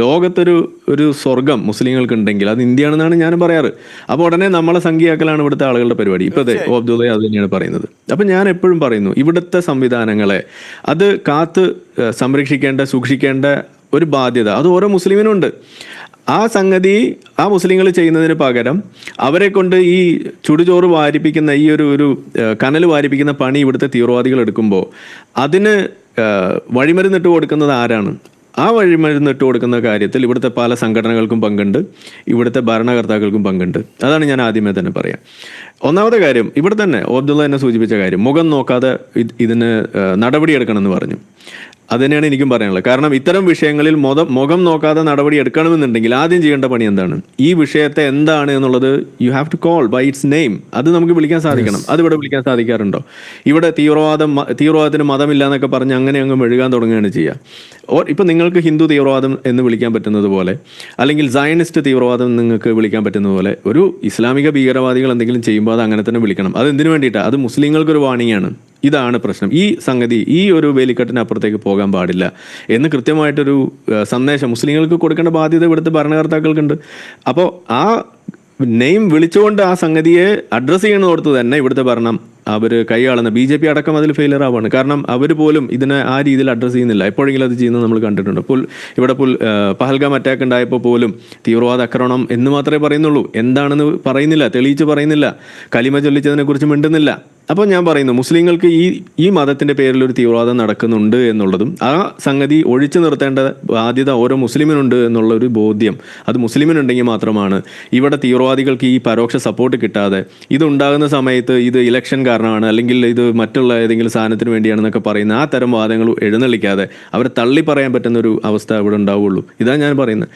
ലോകത്തൊരു ഒരു സ്വർഗം മുസ്ലിങ്ങൾക്ക് ഉണ്ടെങ്കിൽ അത് ഇന്ത്യയാണെന്നാണ് ഞാൻ പറയാറ്. അപ്പോൾ ഉടനെ നമ്മളെ സംഖ്യയാക്കലാണ് ഇവിടുത്തെ ആളുകളുടെ പരിപാടി. ഇപ്പൊ അതെ അബ്ദുള്ള അത് തന്നെയാണ് പറയുന്നത്. അപ്പൊ ഞാൻ എപ്പോഴും പറയുന്നു ഇവിടുത്തെ സംവിധാനങ്ങളെ അത് കാത്ത് സംരക്ഷിക്കേണ്ട സൂക്ഷിക്കേണ്ട ഒരു ബാധ്യത. അത് ഓരോ മുസ്ലിമിനും ഉണ്ട് ആ സംഗതി ആ മുസ്ലിങ്ങൾ ചെയ്യുന്നതിന് പകരം അവരെ കൊണ്ട് ഈ ചുടുചോറ് വാരിപ്പിക്കുന്ന ഈ ഒരു ഒരു കനൽ വാരിപ്പിക്കുന്ന പണി ഇവിടുത്തെ തീവ്രവാദികൾ എടുക്കുമ്പോൾ അതിന് വഴിമരുന്നിട്ട് കൊടുക്കുന്നത് ആരാണ്? ആ വഴിമരുന്ന് ഇട്ട് കൊടുക്കുന്ന കാര്യത്തിൽ ഇവിടുത്തെ പല സംഘടനകൾക്കും പങ്കുണ്ട് ഇവിടുത്തെ ഭരണകർത്താക്കൾക്കും പങ്കുണ്ട്. അതാണ് ഞാൻ ആദ്യമേ തന്നെ പറയാം. ഒന്നാമത്തെ കാര്യം ഇവിടെ തന്നെ അബ്ദുള്ള തന്നെ സൂചിപ്പിച്ച കാര്യം മുഖം നോക്കാതെ ഇത് ഇതിന് നടപടിയെടുക്കണമെന്ന് പറഞ്ഞു. അത് തന്നെയാണ് എനിക്കും പറയാനുള്ളത്. കാരണം ഇത്തരം വിഷയങ്ങളിൽ മുഖം മുഖം നോക്കാതെ നടപടി എടുക്കണമെന്നുണ്ടെങ്കിൽ ആദ്യം ചെയ്യേണ്ട പണി എന്താണ്? ഈ വിഷയത്തെ എന്താണ് എന്നുള്ളത് you have to call by its name അത് നമുക്ക് വിളിക്കാൻ സാധിക്കണം. അത് ഇവിടെ വിളിക്കാൻ സാധിക്കാറുണ്ടോ? ഇവിടെ തീവ്രവാദം തീവ്രവാദത്തിന് മതമില്ല എന്നൊക്കെ പറഞ്ഞ് അങ്ങനെ അങ്ങ് മെഴുകാൻ തുടങ്ങുകയാണ് ചെയ്യുക ഓർ ഇപ്പം നിങ്ങൾക്ക് ഹിന്ദു തീവ്രവാദം എന്ന് വിളിക്കാൻ പറ്റുന്നത് പോലെ അല്ലെങ്കിൽ സയനിസ്റ്റ് തീവ്രവാദം നിങ്ങൾക്ക് വിളിക്കാൻ പറ്റുന്നത് പോലെ ഒരു ഇസ്ലാമിക ഭീകരവാദികൾ എന്തെങ്കിലും ചെയ്യുമ്പോൾ അത് അങ്ങനെ തന്നെ വിളിക്കണം. അത് എന്തിനു വേണ്ടിയിട്ടാണ് അത് മുസ്ലിങ്ങൾക്കൊരു വാണിംഗാണ് ഇതാണ് പ്രശ്നം. ഈ സംഗതി ഈ ഒരു വേലിക്കെട്ടിന് അപ്പുറത്തേക്ക് പോകാൻ പാടില്ല എന്ന് കൃത്യമായിട്ടൊരു സന്ദേശം മുസ്ലിങ്ങൾക്ക് കൊടുക്കേണ്ട ബാധ്യത ഇവിടുത്തെ ഭരണകർത്താക്കൾക്കുണ്ട്. അപ്പോൾ ആ നെയിം വിളിച്ചുകൊണ്ട് ആ സംഗതിയെ അഡ്രസ്സ് ചെയ്യുന്നിടത്ത് തന്നെ ഇവിടുത്തെ ഭരണം അവർ കൈയാളുന്ന ബി ജെ പി അടക്കം അതിൽ ഫെയിലർ ആവാണ്. കാരണം അവർ പോലും ഇതിനെ ആ രീതിയിൽ അഡ്രസ്സ് ചെയ്യുന്നില്ല. എപ്പോഴെങ്കിലും അത് ചെയ്യുന്നത് നമ്മൾ കണ്ടിട്ടുണ്ട്. പുൽ ഇവിടെ പുൽ പഹൽഗാം അറ്റാക്ക് ഉണ്ടായപ്പോൾ പോലും തീവ്രവാദ ആക്രമണം എന്ന് മാത്രമേ പറയുന്നുള്ളൂ. എന്താണെന്ന് പറയുന്നില്ല തെളിയിച്ച് പറയുന്നില്ല. കലിമ ചൊല്ലിച്ചതിനെക്കുറിച്ച് മിണ്ടുന്നില്ല. അപ്പോൾ ഞാൻ പറയുന്നു മുസ്ലിങ്ങൾക്ക് ഈ ഈ മതത്തിന്റെ പേരിൽ ഒരു തീവ്രവാദം നടക്കുന്നുണ്ട് എന്നുള്ളതും ആ സംഗതി ഒഴിച്ചു നിർത്തേണ്ട ബാധ്യത ഓരോ മുസ്ലിമിനുണ്ട് എന്നുള്ള ഒരു ബോധ്യം അത് മുസ്ലിമിനുണ്ടെങ്കിൽ മാത്രമാണ്. ഇവിടെ തീവ്രവാദികൾക്ക് ഈ പരോക്ഷ സപ്പോർട്ട് കിട്ടാതെ ഇതുണ്ടാകുന്ന സമയത്ത് ഇത് ഇലക്ഷൻ കാരണമാണ് അല്ലെങ്കിൽ ഇത് മറ്റുള്ള ഏതെങ്കിലും സാധനത്തിന് വേണ്ടിയാണെന്നൊക്കെ പറയുന്ന ആ തരം വാദങ്ങൾ എഴുന്നള്ളിക്കാതെ അവരെ തള്ളി പറയാൻ പറ്റുന്ന ഒരു അവസ്ഥ ഇവിടെ ഉണ്ടാവുള്ളൂ. ഇതാണ് ഞാൻ പറയുന്നത്.